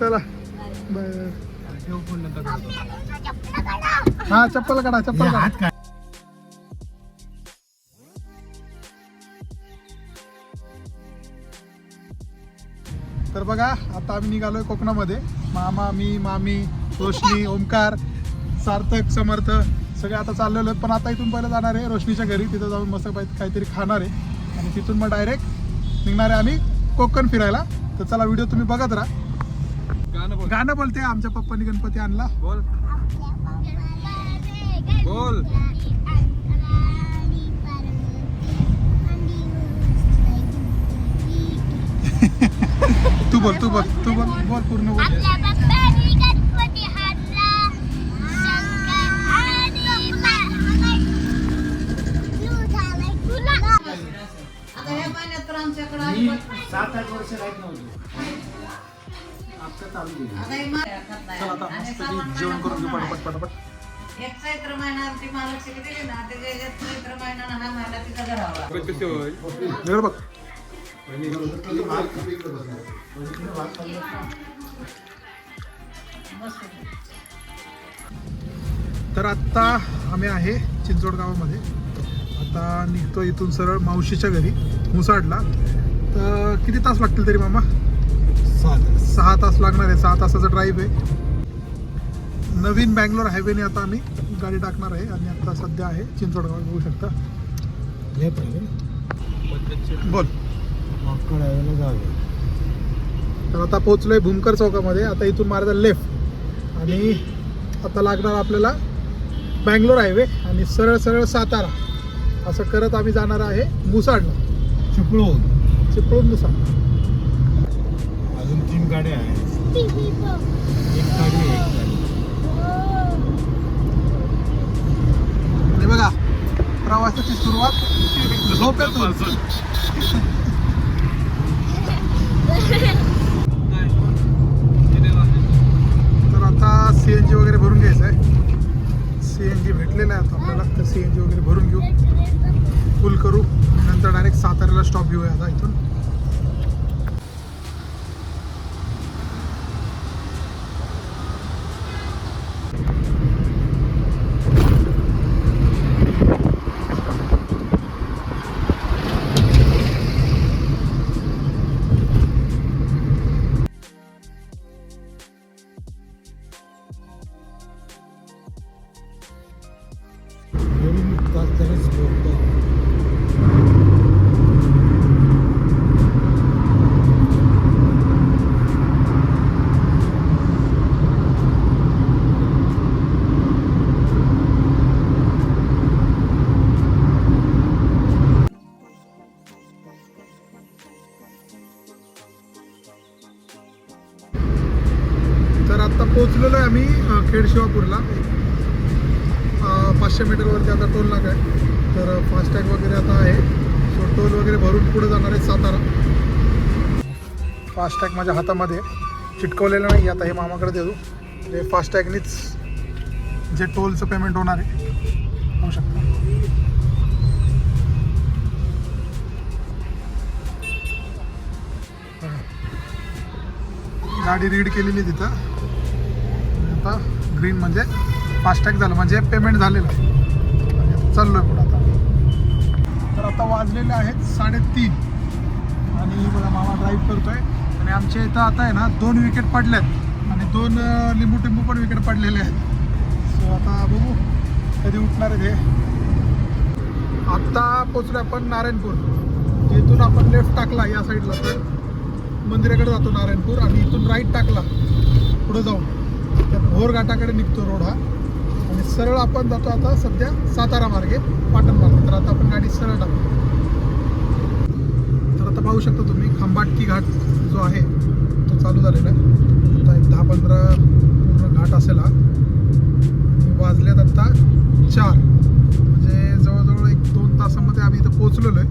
चला. बर हा चप्पल काढा चप्पल काढा. तर बघा आता आम्ही निघालोय कोकणामध्ये. मामा मी मामी रोशनी ओमकार सार्थक समर्थ सगळे आता चाललेलो आहेत. पण आता इथून पहिले जाणार आहे रोशनीच्या घरी. तिथं जाऊन मस्त पाहिजे काहीतरी खाणार आहे. आणि तिथून मग डायरेक्ट निघणार आहे आम्ही. कोकण फिरायला. तर चला व्हिडिओ तुम्ही बघत राहा. गाणं बोल गाणं बोलते आमच्या पप्पांनी गणपती आणला. बोल. बोल. तू बोल तू बोल तू बोल बोल पूर्ण बोल. अजिबात सात आठ वर्ष राहत नव्हती. आता चालू केली. आता. चला मस्त जेवण करून घेऊ पटापट पटापट. एक चैत्र महिना आमची महालक्ष्मी दिली ना त्याच्या एक चैत्र महिना हा महिना तिचा घरावा पण कसे होईल? इकडे बघ तर आत्ता आम्ही आहे चिंचवड गावामध्ये. आता निघतो इथून सरळ मावशीच्या घरी. मुसाडला तर किती तास लागतील तरी मामा? सहा तास. लागणार आहे. सहा तासाचा ड्राईव्ह आहे. नवीन बँगलोर हायवेने आता आम्ही गाडी टाकणार आहे आणि आता सध्या आहे चिंचवड गाव बघू शकता. आहे. बोल. तर आता पोहोचलोय भूमकर चौकामध्ये. आता इथून मारायचा लेफ्ट आणि आता लागणार आपल्याला बँगलोर हायवे आणि सरळ सरळ सातारा. असं करत आम्ही जाणार आहे मुसाडला चिपळूण. चिपळूण मुसाड अजून तीन गाड्या आहेत. एक गाडी आहे, एक गाडी. बघा प्रवासाची सुरुवात झोपेतून. तर आता सी एन जी वगैरे भरून घ्यायचं आहे सी एन जी भेटलेलं आहे आता आपल्याला तर सी एन जी वगैरे भरून घेऊ. फुल करू. त्यानंतर डायरेक्ट साताऱ्याला स्टॉप घेऊया आता इथून. शिवापूरला. पाचशे मीटरवरती आता टोल नाका आहे. तर फास्टॅग वगैरे आता आहे. सो टोल वगैरे भरून पुढे जाणार आहे सातारा. फास्टॅग माझ्या हातामध्ये. चिटकवलेलं नाही आता हे मामाकडे देतो. ते फास्टॅगनीच जे टोलचं पेमेंट होणार आहे. होऊ शकतं. गाडी रीड केलेली तिथं. आता ग्रीन म्हणजे फास्टॅग झालं. म्हणजे पेमेंट झालेलं आहे. आणि आता पुढे आता. तर आता वाजलेले आहेत साडेतीन. आणि बघा मामा ड्राईव्ह करतो आहे आणि आमच्या इथं आता आहे ना दोन विकेट पडल्यात. आणि दोन लिंबू टिंबू पण विकेट पडलेले आहेत. सो आता बघू कधी उठणार आहे ते आत्ता पोचलो आपण नारायणपूर. इथून आपण लेफ्ट टाकला या साईडला तर. मंदिराकडे जातो नारायणपूर आणि इथून राईट टाकला. पुढे जाऊन. भोरघाटाकडे घाटाकडे निघतो रोड हा. आणि सरळ आपण जातो आता सध्या सातारा मार्गे पाटण मार्गे. तर आता आपण गाडी सरळ टाकतो तर आता पाहू शकता तुम्ही खंबाटकी घाट जो आहे तो चालू झालेला आहे. आता एक दहा पंधरा पूर्ण घाट असेल हा. वाजल्यात आत्ता चार. म्हणजे जवळजवळ एक दोन तासामध्ये आम्ही इथं पोहोचलेलो आहे.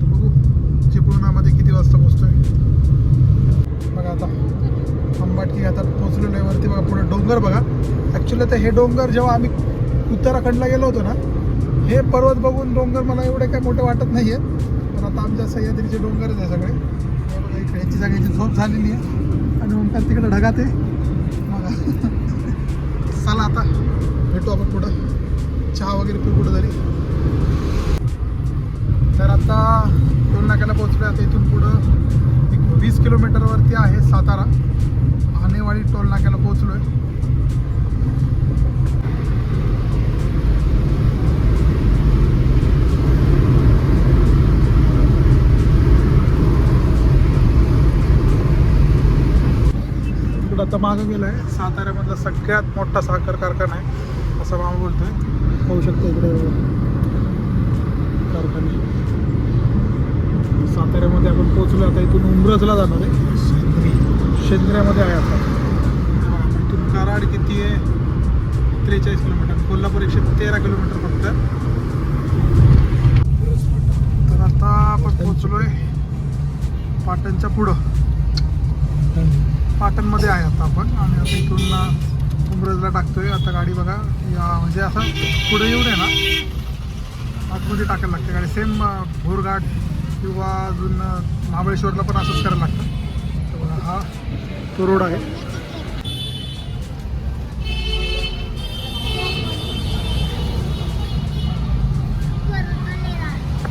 तर बघू चिपळुणामध्ये किती वाजता पोचतो डोंगर बघा. ॲक्च्युली तर हे डोंगर जेव्हा आम्ही उत्तराखंडला गेलो होतो ना हे पर्वत बघून डोंगर मला एवढे काय मोठे वाटत नाही आहे पण आता आमच्या सह्याद्रीचे डोंगरच आहे सगळे. बघा इकडे याची सगळ्याची झोप झालेली आहे. आणि ओंकार तिकडे ढगात आहे. बघा. चला आता भेटू आपण पुढं. चहा वगैरे पिऊ कुठं तरी तर आता टोल नाक्याला पोहोचलो आता इथून पुढं. एक वीस किलोमीटरवरती आहे सातारा. आनेवाडी टोल नाक्याला पोहोचलो आहे इकडं आता मागं गेलं आहे साताऱ्यामधला सगळ्यात मोठा साखर कारखाना आहे असं मामा बोलतोय. पाहू शकतो इकडे. कारखाने. साताऱ्यामध्ये आपण पोहोचलो आता इथून उमरजला जाणार आहे. शेंद्र्यामध्ये आहे आता. इथून कराड किती आहे? त्रेचाळीस किलोमीटर. कोल्हापूर एकशे तेरा किलोमीटर फक्त. तर आता आपण पोहोचलोय पाटणच्या पुढं. पाटणमध्ये आहे आता आपण. आणि आता इथून उमरजला टाकतोय. आता गाडी बघा. या म्हणजे असं पुढे येऊन आहे ना. आतमध्ये टाकायला लागते. गाडी सेम भोरघाट किंवा अजून महाबळेश्वरला पण असंच करायला लागतं. तर बघा हा तो रोड आहे.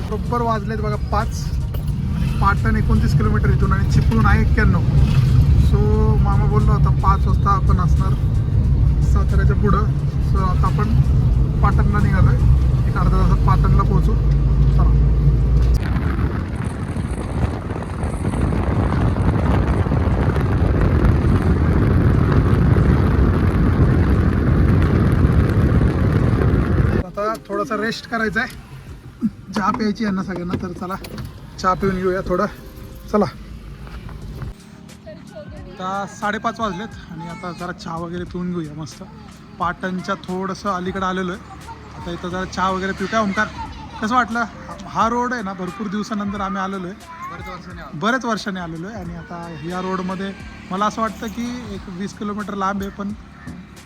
बरोबर वाजलेत बघा पाच. पाटण एकोणतीस किलोमीटर इथून आणि चिपळूण आहे एक्क्याण्णव. पाच वाजता आपण असणार साताऱ्याच्या पुढं. सो आता आपण पाटणला निघालो आहे एक अर्धा तासात पाटणला पोहोचू. चला. आता थोडासा रेस्ट करायचा आहे चहा प्यायची यांना सगळ्यांना तर चला. चहा पिऊन घेऊया थोडं. चला. आता साडेपाच वाजलेत आणि आता जरा चहा वगैरे पिऊन घेऊया मस्त. पाटणच्या थोडंसं अलीकडे आलेलो आहे. आता इथं जरा चहा वगैरे पिऊ काय ओंकार कसं वाटलं? हा- रोड आहे ना भरपूर दिवसानंतर आम्ही आलेलो आहे. बरेच वर्षांनी आलेलो आहे आणि आता या रोडमध्ये मला असं वाटतं की एक वीस किलोमीटर लांब आहे पण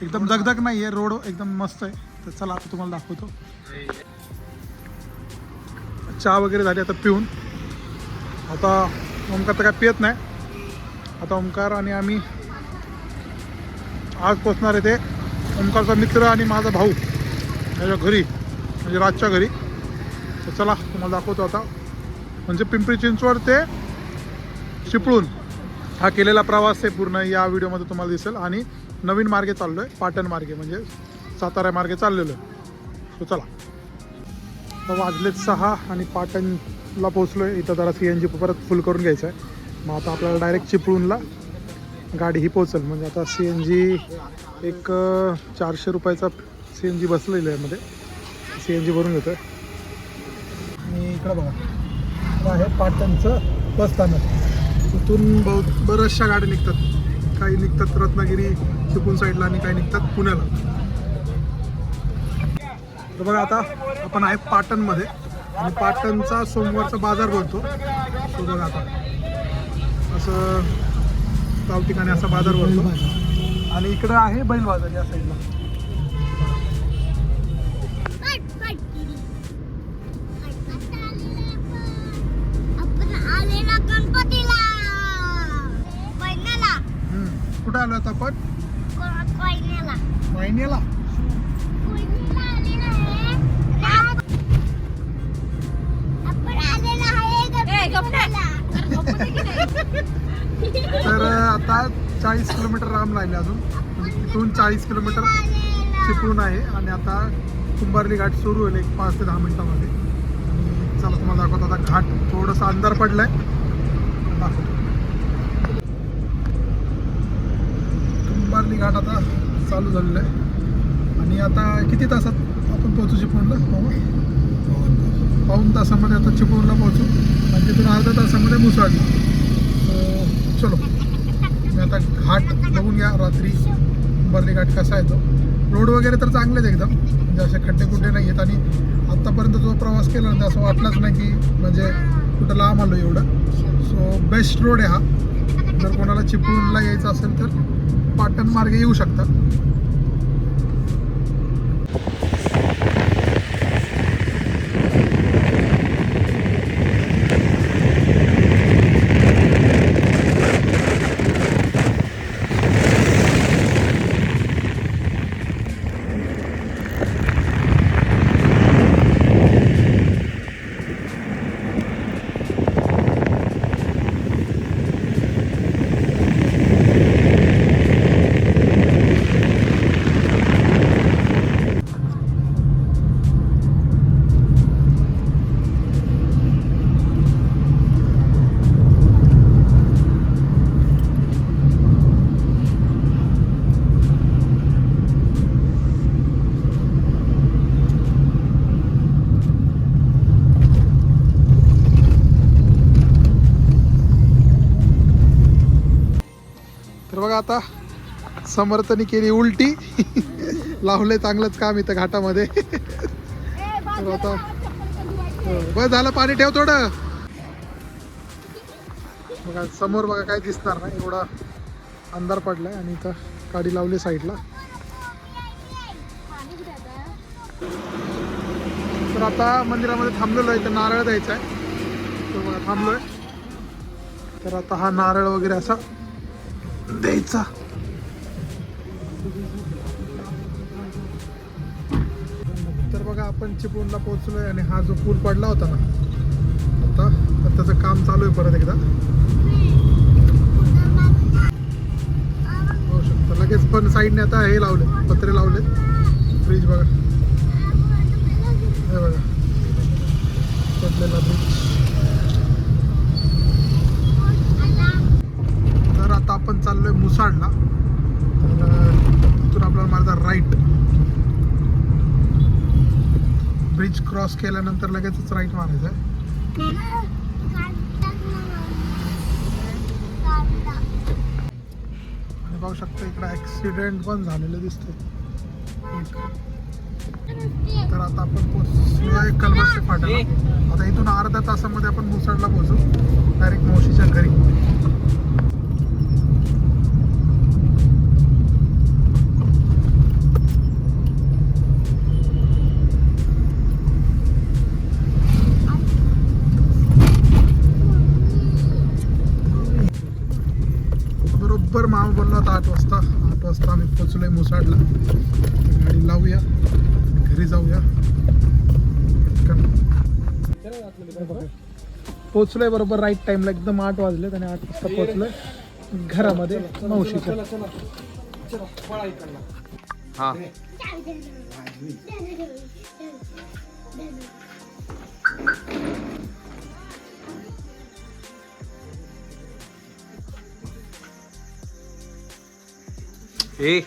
एकदम दगदग नाही आहे. रोड एकदम मस्त आहे. तर चला आता तुम्हाला दाखवतो. चहा वगैरे झाली आता पिऊन. आता ओमकार तर काय पियत नाही. आता ओंकार आणि आम्ही आज पोचणार आहे ते ओंकारचा मित्र आणि माझा भाऊ त्याच्या घरी म्हणजे राजच्या घरी. तर चला तुम्हाला दाखवतो आता. म्हणजे पिंपरी चिंचवड ते चिपळूण हा केलेला प्रवास आहे पूर्ण. या व्हिडिओमध्ये तुम्हाला दिसेल. आणि नवीन मार्गे चाललो आहे पाटण मार्गे म्हणजे सातारा मार्गे चाललेलो आहे. सो चला. तर वाजलेत सहा आणि पाटणला पोचलो आहे इथं जरा सी एन जी परत फुल करून घ्यायचं आहे. मग आता आपल्याला डायरेक्ट चिपळूणला गाडी ही पोचेल म्हणजे आता सी एन जी एक चारशे रुपयाचा सी एन जी बसलेलं आहे मध्ये सी एन जी भरून घेतो आहे आणि इकडं बघा. आहे पाटणचं बस स्थानक. तिथून बहुत बऱ्याचशा गाड्या निघतात. काही निघतात रत्नागिरी चिपळूण साईडला आणि काही निघतात पुण्याला. तर बघा आता आपण आहे पाटणमध्ये. आणि पाटणचा सोमवारचा बाजार भरतो तो बघा आता. असं गाव ठिकाणी असा बाजार भरतो. आणि इकडं आहे बैल बाजार या साईडला. कुठं आलो आता आपण? महिन्याला चाळीस किलोमीटर राम राहिले अजून. तिथून चाळीस किलोमीटर चिपळूण आहे आणि आता कुंभारली घाट सुरू होईल एक पाच ते दहा मिनिटामध्ये. आणि चला तुम्हाला दाखवतो. आता घाट थोडंसं अंधार पडलं दाखवतो. कुंभारली घाट आता चालू झालेलं आहे. आणि आता किती तासात आपण पोहोचू चिपळूणला? पाऊन तासामध्ये आता चिपळूणला पोहोचू. आणि तिथून अर्ध्या तासामध्ये मुसळली चलो. आता घाट बघून घ्या रात्री कुंभारली घाट कसा आहे तो रोड वगैरे तर चांगलेच एकदम. म्हणजे असे खड्डे कुठे नाही आहेत आणि आत्तापर्यंत जो प्रवास केला ना असं वाटलंच नाही की म्हणजे कुठं लांब आलो एवढं. सो बेस्ट रोड आहे हा. जर कोणाला चिपळूणला यायचं असेल तर पाटण मार्गे येऊ शकता. आता समर्थनी केली उलटी. लावले चांगलंच काम इथं घाटामध्ये. तर आता. हो, बस झालं पाणी ठेव थोडं. बघा समोर बघा काय दिसणार नाही एवढा अंधार पडलाय आणि इथं गाडी लावली साईडला. तर आता मंदिरामध्ये थांबलेलो आहे तर नारळ द्यायचा आहे. तो बघा थांबलोय. तर आता हा नारळ वगैरे असा द्यायचा तर बघा आपण चिपळूणला पोहोचलोय आणि हा जो पूल पडला होता ना आता तर त्याचं काम चालू आहे परत एकदा. होऊ शकतं. लगेच पण साईडने आता हे लावले पत्रे लावले फ्रीज बघा. हे बघा. पडलेला ब्रिज तर आता आपण चाललोय मुसाडला तर तिथून आपल्याला मारायचा राईट ब्रिज क्रॉस केल्यानंतर लगेचच राईट मारायचं आहे आणि पाहू शकता इकडे ऍक्सिडेंट पण झालेलं दिसतंय. तर आता आपण पोहोचलोय कलबर्षे फाट्याला. आता इथून अर्ध्या तासामध्ये आपण मुसाडला पोहोचू. डायरेक्ट मावशीच्या घरी. बरोबर मामा बोलला होता आठ वाजता आठ वाजता आम्ही पोचलो आहे मुसाडला गाडी लावूया घरी जाऊया. पोचलो आहे बरोबर राईट टाइमला एकदम आठ वाजले आणि आठ वाजता पोचलो घरामध्ये मावशीच्या. हा. ए.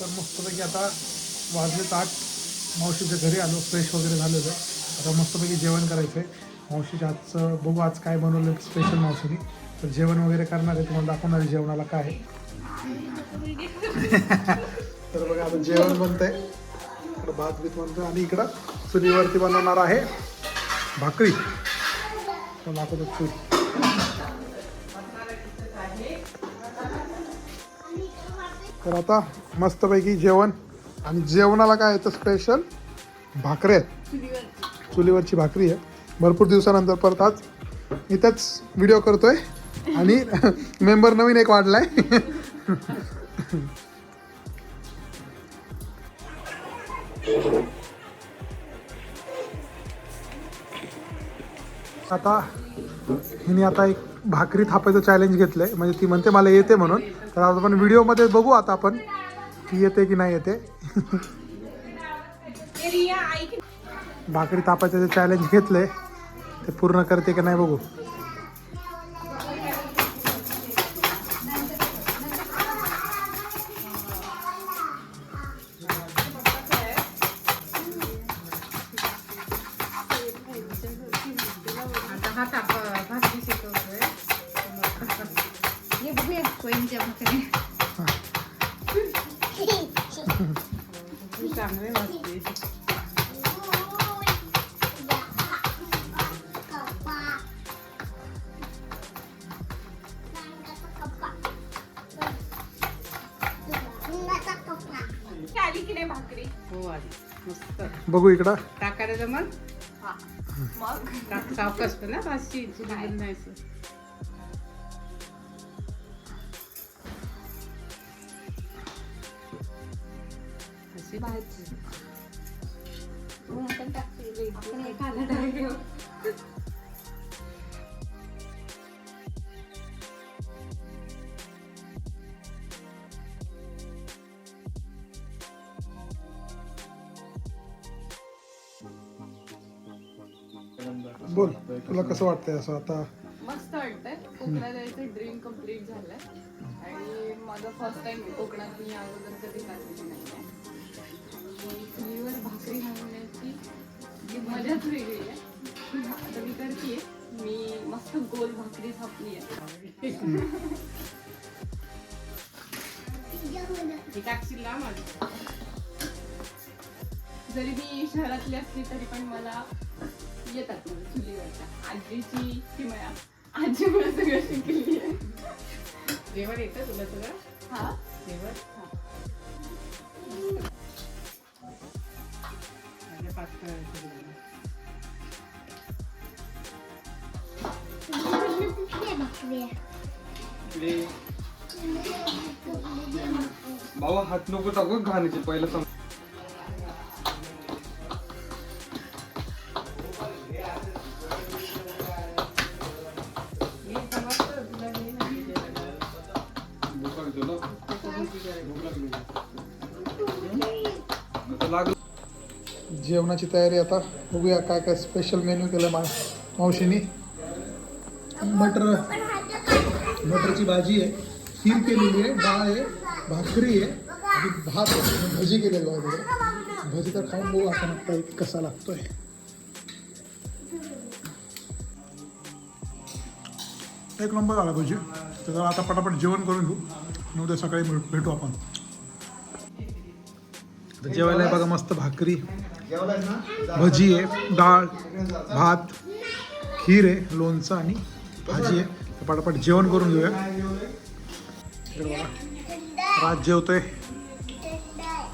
तर मस्तपैकी आता वाजलेत आठ. मावशीच्या घरी आलो फ्रेश वगैरे झालेलं आहे. आता मस्तपैकी जेवण करायचं आहे मावशीच्या आजचं बघू आज काय बनवलं स्पेशल मावशीने. तर जेवण वगैरे करणार आहे. तुम्हाला दाखवणार आहे जेवणाला काय आहे. तर बघा आता जेवण बनतंय. इकडं भात बीत बनतोय आणि इकडं चुलीवरती बनवणार आहे भाकरी. तर दाखवतो चूल. तर आता मस्तपैकी जेवण आणि जेवणाला काय येतं स्पेशल भाकरी आहेत. चुलीवरची भाकरी आहे. भरपूर दिवसानंतर परत आज इथंच व्हिडिओ करतोय आणि मेंबर नवीन एक वाढलाय. आता हिने आता एक भाकरी थापायचं चॅलेंज घेतलंय. म्हणजे ती म्हणते मला येते म्हणून. तर आता आपण व्हिडिओमध्ये बघू आता आपण की येते की नाही येते. भाकरी थापायचं जे चॅलेंज घेतलंय ते पूर्ण करते की नाही बघू. चांगले वाजते आली की नाही भाकरी? हो आली. मस्त. बघू इकडं. टाकायला जमल? टाक सावकाश पण ना पाचशे बंद नाही असं. तुला कसं वाटतंय असं आता? मस्त वाटतंय. कोकणात यायचं ड्रीम कंप्लीट झालंय. आणि माझा फर्स्ट टाइम कोकणात मी अगोदर कधी खाल्लेली नाही. चुलीवर भाकरी घालण्याची जी मजाच वेगळी आहे. आता मी करते मी मस्त गोल भाकरी थापली आहे हे टाकशील ना माझं? जरी मी शहरातली असली तरी पण मला येतात मला चुलीवरच्या आजीची किमया आजीमुळे सगळं शिकली. आहे जेवण येतं तुला सगळं? हा? जेवण? हा. माझ्या पाच बाबा हात नको टाकू घाणीचे. पहिलं सम जेवणाची तयारी आता. बघूया काय काय स्पेशल मेन्यू केलं मा मावशीनी. मटर मटरची भाजी आहे खीर केलेली आहे डाळ आहे भाकरी आहे आणि भात आहे. भजी केलेलं आहे भजी तर खाऊन बघू आपण आता एक कसा लागतोय. एक नंबर आला भजी. तर आता पटापट जेवण करून घेऊ. आणि उद्या सकाळी भेटू आपण. जेवायला बघा मस्त भाकरी. भजी आहे डाळ भात खीर आहे लोणचं आणि भाजी आहे. तर पटापट जेवण करून घेऊया. राज जेवतोय.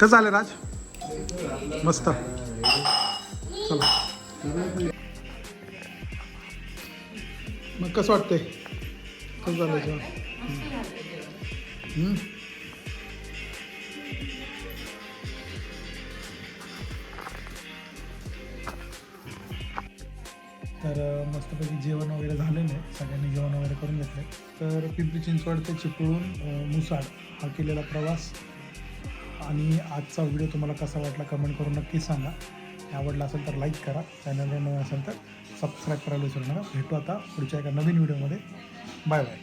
कसं झालं राज? मस्त. चला. मग कसं वाटतंय? कसं झालं जेवण? मस्तपैकी जेवण वगैरे झालेलं आहे. सगळ्यांनी जेवण वगैरे करून घेतलं तर पिंपरी चिंचवड ते चिपळूण मुसाड हा केलेला प्रवास. आणि आजचा व्हिडिओ तुम्हाला कसा वाटला कमेंट करून नक्की सांगा. आवडला असेल तर लाईक करा. चॅनलवर नवीन असेल तर सबस्क्राईब करायला विसरू नका. भेटू आता पुढच्या एका नवीन व्हिडिओमध्ये. Bye bye.